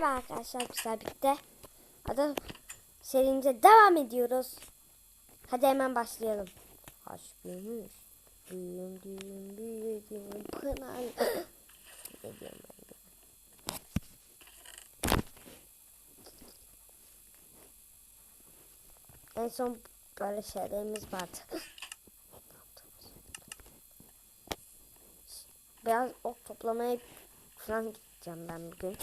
Merhaba arkadaşlar güzel birlikte. Adı serimize devam ediyoruz. Hadi hemen başlayalım. Aşk büyümüş. Büyüm büyüm büyüdüm pınar. ne diyorum ben? En son böyle şeylerimiz vardı. Biraz ok toplamaya falan gideceğim ben bugün.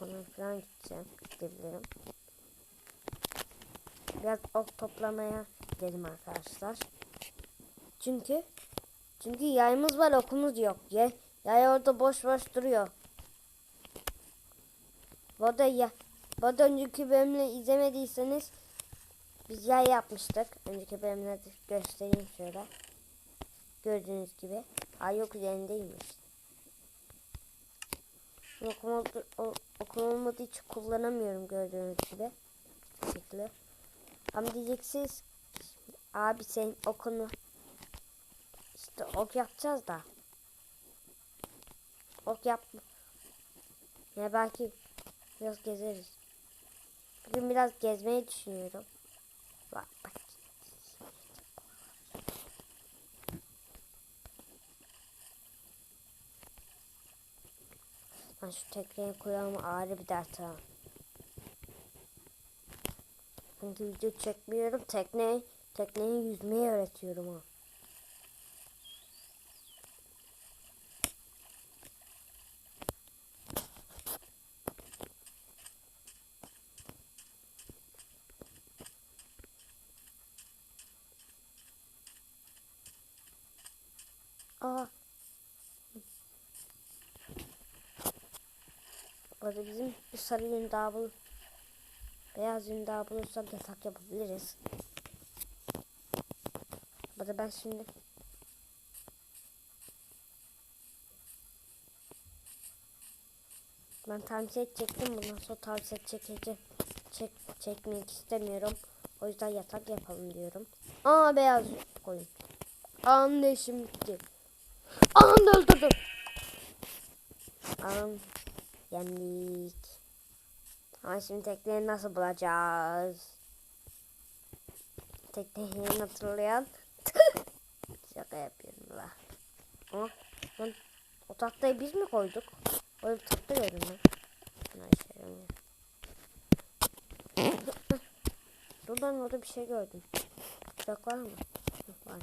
Toplamaya falan gideceğim. Gidebilirim. Biraz ok toplamaya gidelim arkadaşlar. Çünkü çünkü yayımız var okumuz yok. Yay, yay orada boş boş duruyor. Bu arada ya bu arada önceki bölümü izlemediyseniz biz yay yapmıştık. Önceki bölümleri göstereyim şöyle. Gördüğünüz gibi. Ay yok üzerindeymiş. Okum, okum olmadığı için kullanamıyorum gördüğünüz gibi. Şekilde. Ama diyeceksiniz abi sen okunu işte ok yapacağız da ok yap ya belki biraz gezeriz. Bugün biraz gezmeyi düşünüyorum. Bak bak. Ben şu tekneye koyalım ağrı bir dert ha. Çünkü video çekmiyorum. Tekne, tekneyi yüzmeyi öğretiyorum ha. Aa. Burada bizim bir sarı yün beyaz yün daha yatak yapabiliriz. Burada ben şimdi ben tavsiye edecektim bundan sonra tavsiye çekeceğim. Çek, çekmek istemiyorum. O yüzden yatak yapalım diyorum. Aa beyaz koyun. Anne bitti. Anam öldürdüm. Anam yendik. Ama şimdi tekneyi nasıl bulacağız? Tekneyi hatırlayan şaka yapıyorum la. Ama ben o tahtayı biz mi koyduk? Öyle bir tahta gördüm ben. Buna işe. Dur ben orada bir şey gördüm. Bıçak var mı? Var.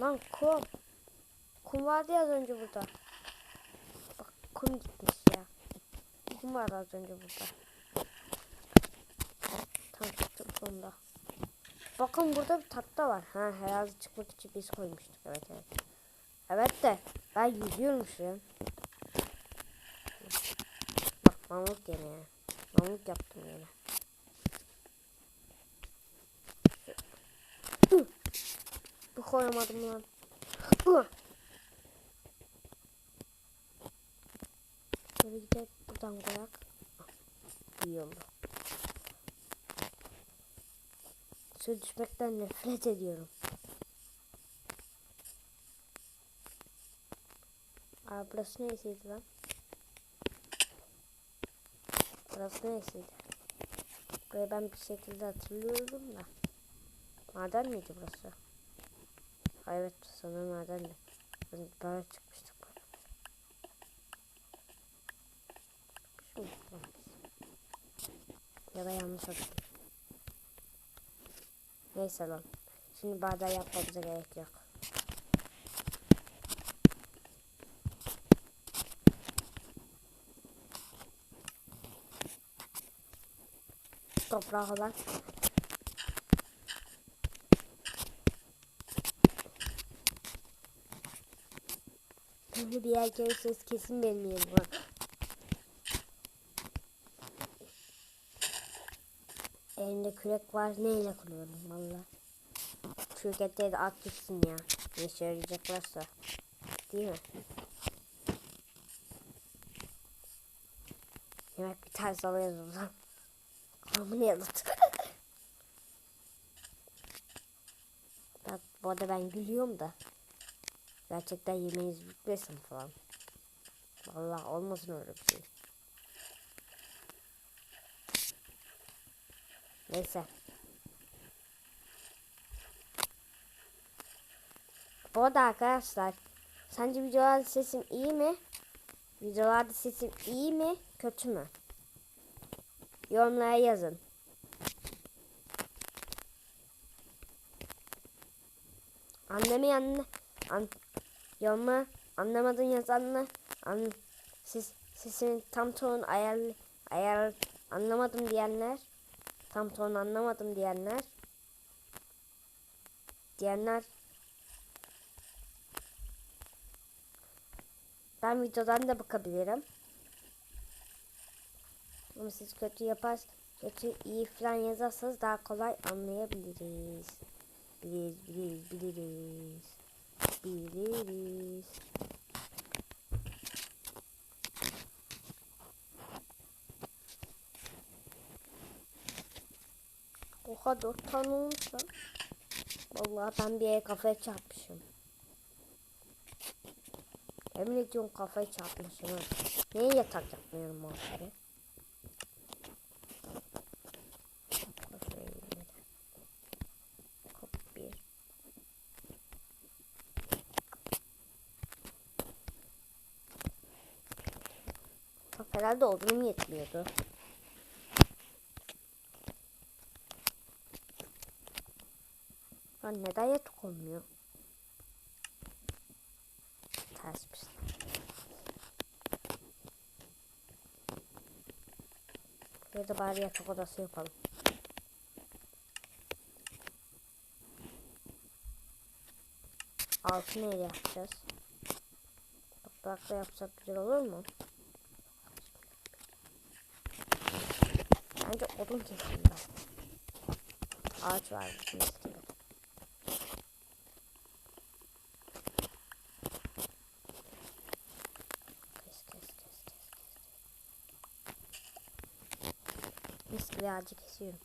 Lan kum. Kum vardı ya az önce burada. Bak kum gitmiş ya. Kum vardı az önce burada. Tam çıktım sonunda. Bakın burada bir tahta var. Ha herhalde çıkmak için biz koymuştuk. Evet evet. Evet de ben yüzüyormuşum. Bak mamut gene ya. Mamut yaptım yine. Bu koyamadım lan. Hı. Şöyle gidelim buradan koyak. İyi oldu. Su düşmekten nefret ediyorum. Aa burası neresiydi lan? Burası neresiydi? Burayı ben bir şekilde hatırlıyorum da. Maden miydi burası? Ha, Evet sanırım madendi. Biz Böyle çıkmıştık. böyle. Şimdi bak. Ya da yanlış okudum. Neyse lan. Şimdi bardağı yapmamıza gerek yok. Toprağı olan Böyle bir yer görürseniz kesin benim yerim. Elimde kürek var. Neyle kuruyorum valla. Küreketleri de at gitsin ya. Ne işe yarayacaklarsa. Değil mi? Yemek bir ters alıyoruz zaman. Amını yalıt. ben, bu arada ben gülüyorum da. Gerçekten yemeğiniz bitmesin falan. Vallahi olmasın öyle bir şey. Neyse. Bu arada arkadaşlar sence videolarda sesim iyi mi? Videolarda sesim iyi mi kötü mü? Yorumlara yazın. Anlamayan an, yoruma anlamadın yazanlar an, siz sesin tam ton ayar ayar anlamadım diyenler tam ton anlamadım diyenler diyenler ben videodan da bakabilirim. Ama siz kötü yapar, kötü iyi falan yazarsanız daha kolay anlayabiliriz. Biliriz, biliriz, biliriz. Biliriz. Olmuş lan. Vallahi ben bir yere kafaya çarpmışım. Emin ediyorum kafayı çarpmışım. ha. Niye yatak yapmıyorum abi? Herhalde odunum yetmiyordu. Neden yatak olmuyor? Ters bir şey. Ya da bari yatak odası yapalım. Altı neyle yapacağız? Toprakla yapsak güzel olur mu? Bence odun keseyim ben. Ağaç var bizim ağacı kesiyorum.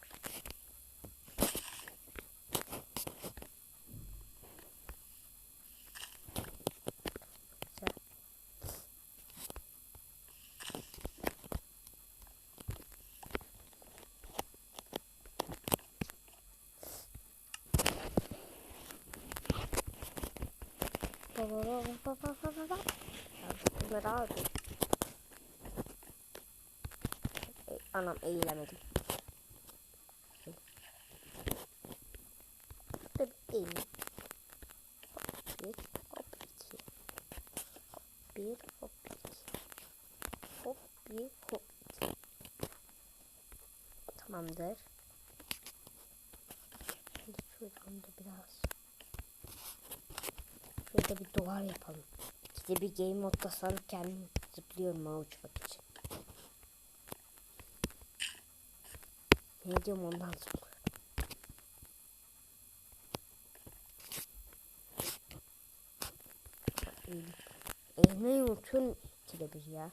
Baba baba baba baba baba. Bunları aldım. Anam eğilemedim. Eğil. Hop bir, hop iki. Hop bir, hop iki. Hop bir, hop iki. Tamamdır. Şimdi şuradan da biraz. Şurada bir duvar yapalım. İşte bir game modda sarıp kendim zıplıyorum ha uçmak için. Ne diyorum ondan sonra. Eğmeyi unutuyorum ikide ya.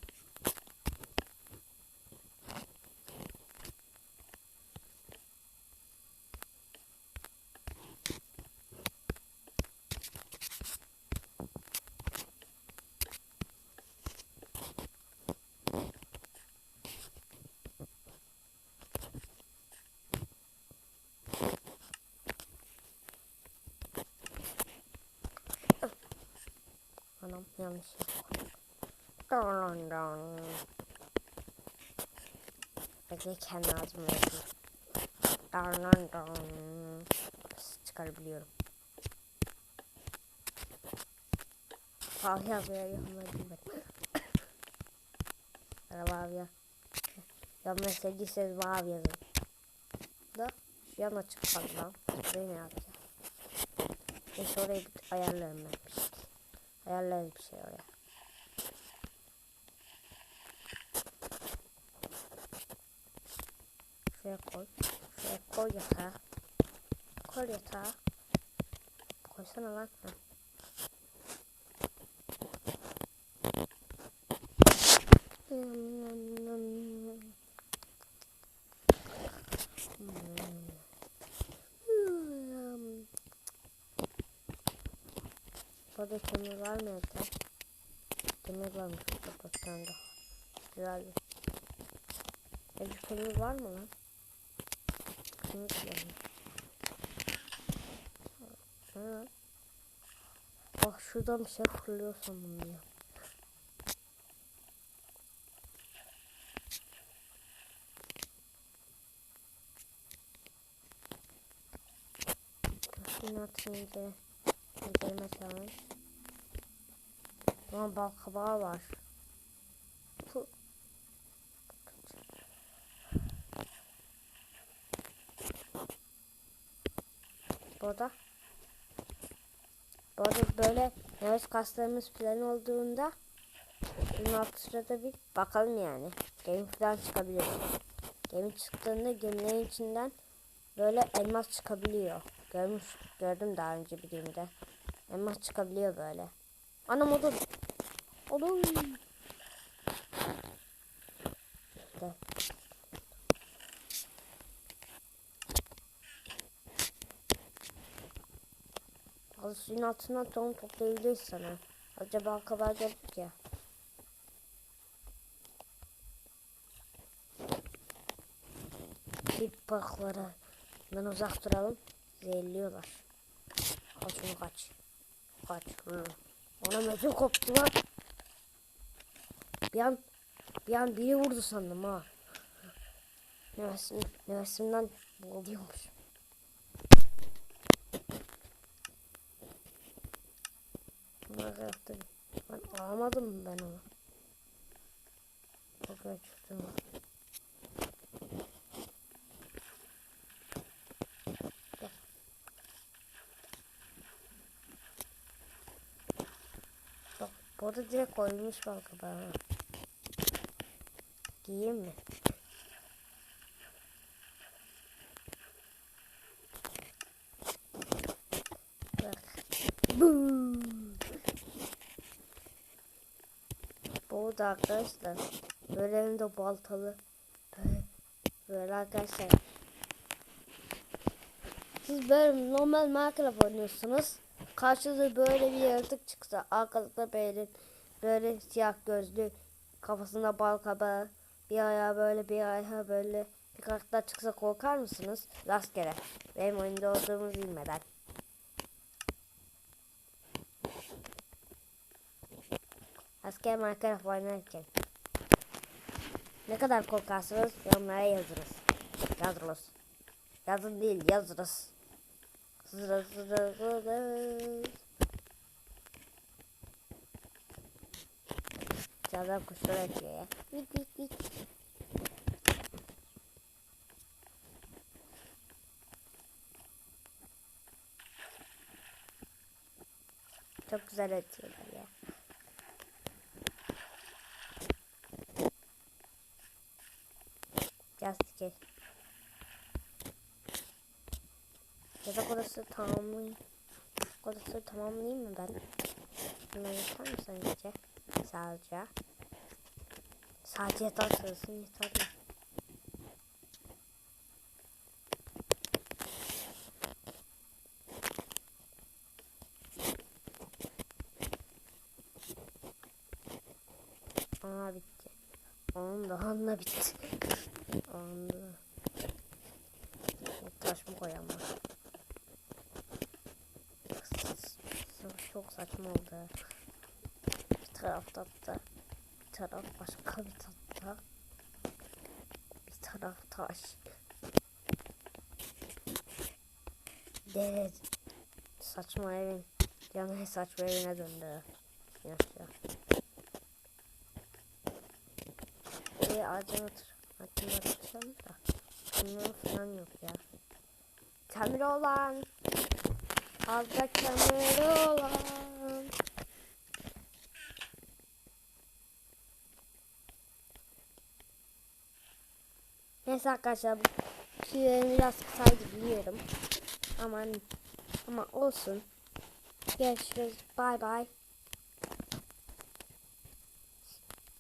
Yaptım. Don don. Bekle kendi ağzımı yapayım. Don don don. Çıkarabiliyorum. Vav yazmaya yanına bilmedim. Bana vav ya. Yanına sevdiyseniz vav yazın. Da şu yana çıkmadı lan. Buraya ne yapacağım? Neyse orayı bir ayarlarım ben şey. Ayarlarız bir şey oraya. Şuraya koy. Şuraya koy yatağı. Koy yatağı. Koysana lan. Hı. Burada kömür var mı evde? Demir varmış burada dört tane daha. Güzel. Evde var mı lan? Kömür kullanıyor. Lan? Bak şuradan bir şey fırlıyor sandım ya. Şunu atınca Gidelim challenge. Ama bal kabağı var. Puh. Burada. Burada böyle nefes kaslarımız falan olduğunda bunun alt sırada bir bakalım yani. Gemi falan çıkabilir. Gemi çıktığında gemilerin içinden böyle elmas çıkabiliyor. Görmüş, gördüm daha önce bir gemide. Elmas çıkabiliyor böyle. Anam odun. De. Al suyun altından tohum toplayabiliriz sana. Acaba kabar geldik ya. Bir balıklara ben uzak duralım. Zehirliyorlar. Al şunu kaç. Kaç. Hı. Ona metin koptu lan. Bir an, bir an biri vurdu sandım ha. Nefesim, nefesimden boğuluyormuş. Yaptı. Ben alamadım ben onu. Çok çıktım. Bak burada direkt koymuş bal kabağı. Giyeyim mi? Bak. Buu. Burada arkadaşlar. Böyle elinde baltalı. Böyle, böyle arkadaşlar. Siz böyle normal Minecraft oynuyorsunuz. Karşınıza böyle bir yaratık çıksa arkalıkta böyle böyle siyah gözlü kafasında bal kabağı bir ayağı böyle bir ayağı böyle bir karakter çıksa korkar mısınız? Rastgele. Benim oyunda olduğumu bilmeden. Asker Minecraft oynarken. Ne kadar korkarsınız yorumlara yazınız. Yazırız. Yazın değil yazırız. Sıra sıra sıra. Çaldan kuşlar açıyor ya. Çok güzel ötüyorlar ya. Just gel. Yatak odası tamamlayayım. Odası tamamlayayım mı ben? Bunları yeter mi sence? Sadece. Sadece yatak sırasın yeter? Aa bitti. Onun da anla bitti. Anla. Taş mı koyamam? Çok saçma oldu. Bir tarafta da bir taraf başka bir tahta. Bir taraf taş. Evet. Saçma evin. Yani saçma evine döndü. Yaşa. Otur. Ağacın oturalım da. Bunun falan yok ya. Kömür olan. Fazla kömür olan. Neyse arkadaşlar bu tüylerim biraz kısaydı biliyorum. Aman ama olsun. Görüşürüz. Bay bay.